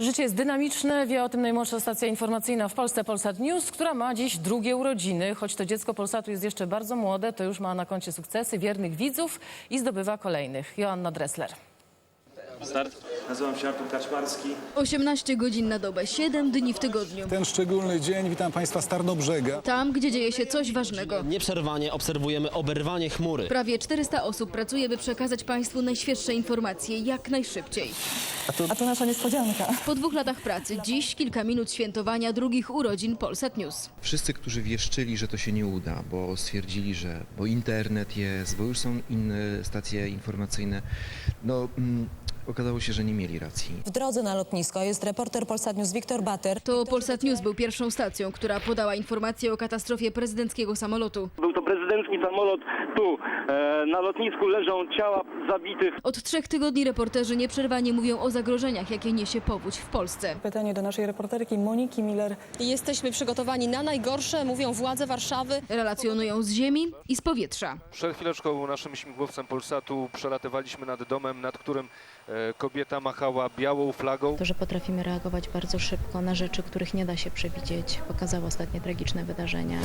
Życie jest dynamiczne, wie o tym najmłodsza stacja informacyjna w Polsce, Polsat News, która ma dziś drugie urodziny. Choć to dziecko Polsatu jest jeszcze bardzo młode, to już ma na koncie sukcesy, wiernych widzów i zdobywa kolejnych. Joanna Dressler. Start. Nazywam się Artur Kaczmarski. 18 godzin na dobę, 7 dni w tygodniu. Ten szczególny dzień, witam Państwa z Tarnobrzega. Tam, gdzie dzieje się coś ważnego. Nieprzerwanie obserwujemy oberwanie chmury. Prawie 400 osób pracuje, by przekazać Państwu najświeższe informacje jak najszybciej. A to nasza niespodzianka. Po dwóch latach pracy, dziś kilka minut świętowania drugich urodzin Polsat News. Wszyscy, którzy wieszczyli, że to się nie uda, bo stwierdzili, że bo internet jest, bo już są inne stacje informacyjne, no mm, okazało się, że nie mieli racji. W drodze na lotnisko jest reporter Polsat News Wiktor Bater. To Polsat News był pierwszą stacją, która podała informację o katastrofie prezydenckiego samolotu. Prezydencki samolot. Tu e, na lotnisku leżą ciała zabitych. Od trzech tygodni reporterzy nieprzerwanie mówią o zagrożeniach, jakie niesie powódź w Polsce. Pytanie do naszej reporterki Moniki Miller. Jesteśmy przygotowani na najgorsze, mówią władze Warszawy. Relacjonują z ziemi i z powietrza. Przed chwileczką naszym śmigłowcem Polsatu przelatywaliśmy nad domem, nad którym e, kobieta machała białą flagą. To, że potrafimy reagować bardzo szybko na rzeczy, których nie da się przewidzieć, pokazały ostatnie tragiczne wydarzenia.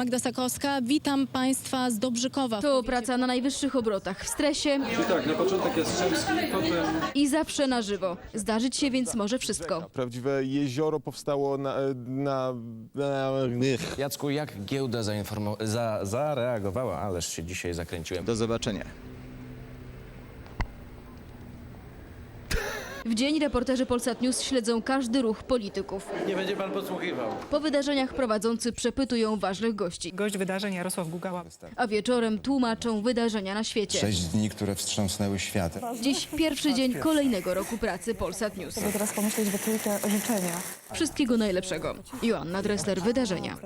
Magda Sakowska, witam Państwa z Dobrzykowa. To praca na najwyższych obrotach, w stresie. tak, na początek jest I zawsze na żywo. Zdarzyć się więc może wszystko. Prawdziwe jezioro powstało na... na, na Jacku, jak giełda zainformo- za, zareagowała? Ależ się dzisiaj zakręciłem. Do zobaczenia. W dzień reporterzy Polsat News śledzą każdy ruch polityków. Nie będzie pan podsłuchiwał. Po wydarzeniach prowadzący przepytują ważnych gości, Gość wydarzeń Jarosław Gugała. a wieczorem tłumaczą wydarzenia na świecie. Sześć dni, które wstrząsnęły światem. Dziś pierwszy dzień kolejnego roku pracy Polsat News. Żeby teraz pomyśleć trójkę życzenia. Wszystkiego najlepszego. Joanna Dressler, Wydarzenia.